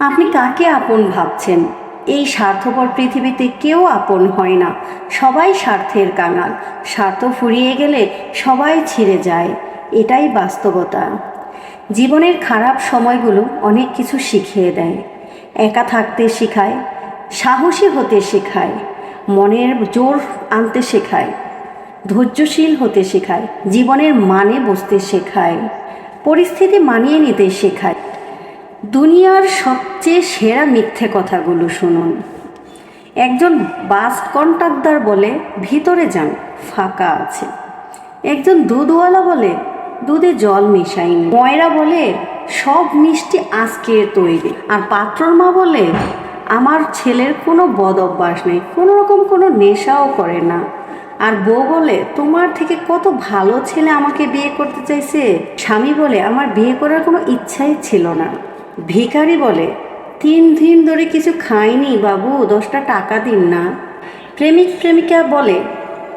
আপনি কাকে আপন ভাবছেন? এই স্বার্থপর পৃথিবীতে কেউ আপন হয় না। সবাই স্বার্থের কাঙাল। স্বার্থ ফুরিয়ে গেলে সবাই ছিঁড়ে যায়। এটাই বাস্তবতা। জীবনের খারাপ সময়গুলো অনেক কিছু শিখিয়ে দেয়। একা থাকতে শেখায়, সাহসী হতে শেখায়, মনের জোর আনতে শেখায়, ধৈর্যশীল হতে শেখায়, জীবনের মানে বুঝতে শেখায়, পরিস্থিতি মানিয়ে নিতে শেখায়। দুনিয়ার সবচেয়ে সেরা মিথ্যে কথাগুলো শুনুন। একজন বাস কন্ট্রাক্টর বলে, ভিতরে যান, ফাঁকা আছে। একজন দুধওয়ালা বলে, দুধে জল মিশাইনি। ময়রা বলে, সব মিষ্টি আজকের তৈরি। আর পাত্রর মা বলে, আমার ছেলের কোনো বদ অভ্যাস নেই, কোনো রকম কোনো নেশাও করে না। আর বউ বলে, তোমার থেকে কত ভালো ছেলে আমাকে বিয়ে করতে চাইছে? স্বামী বলে, আমার বিয়ে করার কোনো ইচ্ছাই ছিল না। ভিখারি বলে, তিন দিন ধরে কিছু খাইনি বাবু, দশটা টাকা দিন না। প্রেমিক প্রেমিকা বলে,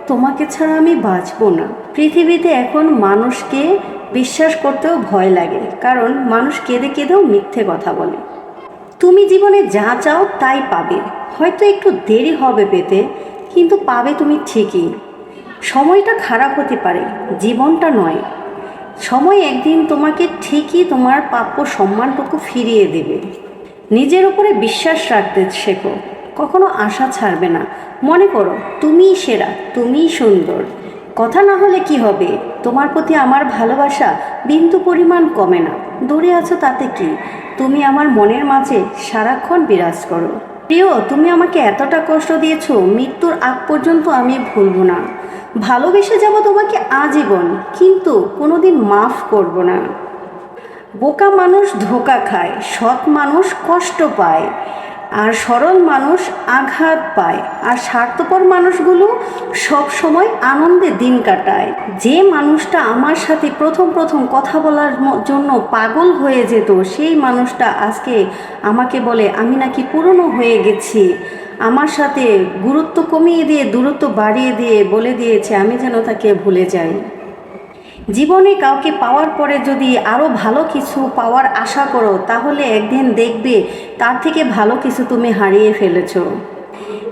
তোমাকে ছাড়া আমি বাঁচবো না। পৃথিবীতে এখন মানুষকে বিশ্বাস করতেও ভয় লাগে, কারণ মানুষ কেঁদে কেঁদেও মিথ্যে কথা বলে। তুমি জীবনে যা চাও তাই পাবে। হয়তো একটু দেরি হবে পেতে, কিন্তু পাবে তুমি ঠিকই। সময়টা খারাপ হতে পারে, জীবনটা নয়। সময় একদিন তোমাকে ঠিকই তোমার প্রাপ্য সম্মানটুকু ফিরিয়ে দেবে। নিজের উপরে বিশ্বাস রাখতে শেখো। কখনো আশা ছাড়বে না। মনে করো, তুমিই সেরা, তুমিই সুন্দর। কথা না হলে কি হবে? তোমার প্রতি আমার ভালোবাসা বিন্দু পরিমাণ কমে না। দূরে আছো তাতে কি? তুমি আমার মনের মাঝে সারাক্ষণ বিরাজ করো। প্রিয়, তুমি আমাকে এতটা কষ্ট দিয়েছ, মৃত্যুর আগ পর্যন্ত আমি ভুলব না। ভালোবেসে যাব তোমাকে আজীবন, কিন্তু কোনোদিন মাফ করব না। বোকা মানুষ ধোকা খায়, সৎ মানুষ কষ্ট পায়। আর সরল মানুষ আঘাত পায়। আর স্বার্থপর মানুষগুলো সব সময় আনন্দে দিন কাটায়। যে মানুষটা আমার সাথে প্রথম প্রথম কথা বলার জন্য পাগল হয়ে যেত, সেই মানুষটা আজকে আমাকে বলে, আমি নাকি পুরনো হয়ে গেছি। আমার সাথে গুরুত্ব কমিয়ে দিয়ে, দূরত্ব বাড়িয়ে দিয়ে বলে দিয়েছে, আমি যেন তাকে ভুলে যাই। জীবনে কাউকে পাওয়ার পরে যদি আরও ভালো কিছু পাওয়ার আশা করো, তাহলে একদিন দেখবে তার থেকে ভালো কিছু তুমি হারিয়ে ফেলেছ।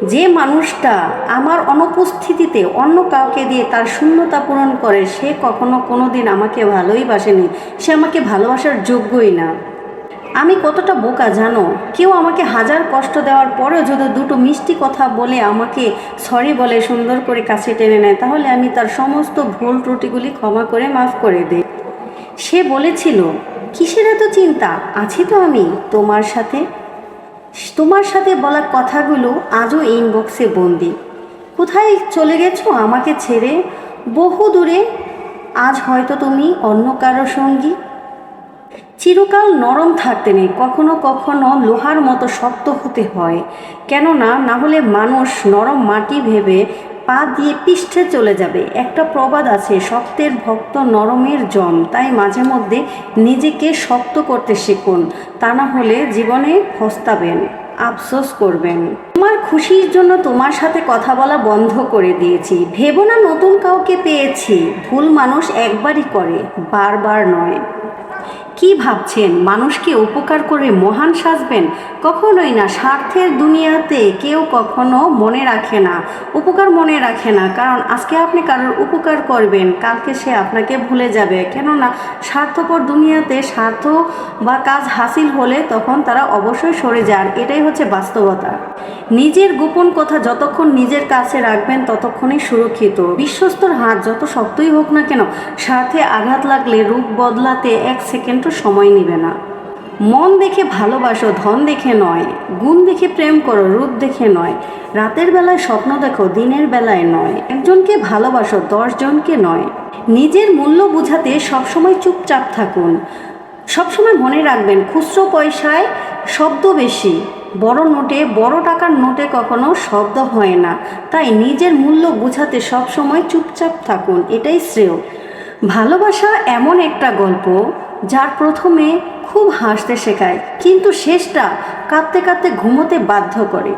যে মানুষটা আমার অনুপস্থিতিতে অন্য কাউকে দিয়ে তার শূন্যতা পূরণ করে, সে কখনো কোনো দিন আমাকে ভালোই বাসেনি। সে আমাকে ভালোবাসার যোগ্যই না। আমি কতটা বোকা জানো? কেউ আমাকে হাজার কষ্ট দেওয়ার পরেও যদি দুটো মিষ্টি কথা বলে আমাকে সরি বলে সুন্দর করে কাছে টেনে নেয়, তাহলে আমি তার সমস্ত ভুল ত্রুটিগুলি ক্ষমা করে মাফ করে দিই। সে বলেছিল, কিসের এত চিন্তা? আছি তো আমি। তোমার সাথে? তোমার সাথে বলা কথাগুলো আজও ইনবক্সে বন্দি। কোথায় চলে গেছো? আমাকে ছেড়ে? বহু দূরে আজ হয়তো তুমি অন্য কারও সঙ্গী? চিরকাল নরম থাকতে নেই, কখনো কখনো লোহার মতো শক্ত হতে হয়। কেননা, না হলে মানুষ নরম মাটি ভেবে পা দিয়ে পৃষ্ঠে চলে যাবে। একটা প্রবাদ আছে, শক্তের ভক্ত নরমের জম তাই মাঝে মধ্যে নিজেকে শক্ত করতে শিখুন, তা না হলে জীবনে ফস্তাবেন, আফসোস করবেন। তোমার খুশির জন্য তোমার সাথে কথা বলা বন্ধ করে দিয়েছি। ভেবো না, নতুন কাউকে পেয়েছি। ভুল মানুষ একবারই করে, বারবার নয়। কি ভাবছেন? মানুষকে উপকার করে মহান সাজবেন? কখনোই না, স্বার্থের দুনিয়াতে কেউ কখনো মনে রাখে না, উপকার মনে রাখে না, কারণ আজকে আপনি কারোর উপকার করবেন, কালকে সে আপনাকে ভুলে যাবে। কেননা, স্বার্থপর দুনিয়াতে স্বার্থ বা কাজ হাসিল হলে তখন তারা অবশ্যই সরে যান এটাই হচ্ছে বাস্তবতা। নিজের গোপন কথা যতক্ষণ নিজের কাছে রাখবেন, ততক্ষণই সুরক্ষিত। বিশ্বস্তর হাত যত শক্তই হোক না কেন, স্বার্থে আঘাত লাগলে, রূপ বদলাতে এক সেকেন্ডও সময় নেবে না। মন দেখে ভালোবাসো, ধন দেখে নয়। গুণ দেখে প্রেম করো, রূপ দেখে নয়। রাতের বেলায় স্বপ্ন দেখো, দিনের বেলায় নয়। একজনকে ভালোবাসো, দশজনকে নয়। নিজের মূল্য বোঝাতে সবসময় চুপচাপ থাকুন। সবসময় মনে রাখবেন, খুচরো পয়সায় শব্দ বেশি। বড় নোটে, বড় টাকার নোটে কখনো শব্দ হয় না। তাই নিজের মূল্য বোঝাতে সবসময় চুপচাপ থাকুন, এটাই শ্রেয়। ভালোবাসা এমন একটা গল্প যার প্রথমে খুব হাসতে শেখায় কিন্তু শেষটা কাঁদতে কাঁদতে ঘুমোতে বাধ্য করে।